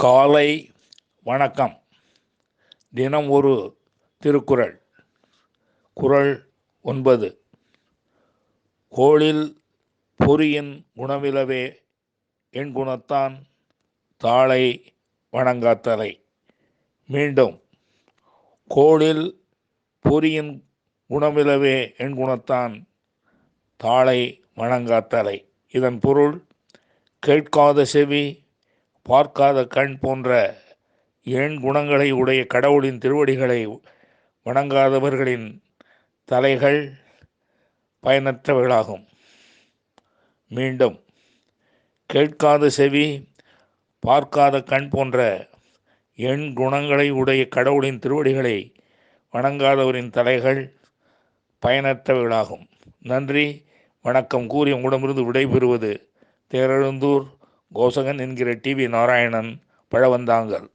காலை வணக்கம். தினம் ஒரு திருக்குறள். குறள் ஒன்பது. கோளில் பொறியின் குணமிலவே என் குணத்தான் தாளை வணங்காத்தலை. மீண்டும் கோளில் பொறியின் குணமிலவே என் குணத்தான் தாளை வணங்காத்தலை. இதன் பொருள் கேட்காத செவி பார்க்காத கண் போன்ற எண் குணங்களை உடைய கடவுளின் திருவடிகளை வணங்காதவர்களின் தலைகள் பயனற்றவர்களாகும் மீண்டும் கேட்காத செவி பார்க்காத கண் போன்ற எண் குணங்களை உடைய கடவுளின் திருவடிகளை வணங்காதவரின் தலைகள் பயனற்றவர்களாகும் நன்றி வணக்கம் கூறி உங்களிடமிருந்து விடைபெறுவது தேரெழுந்தூர் கோசகன் என்கிற டிவி நாராயணன் பழவந்தாங்கல்.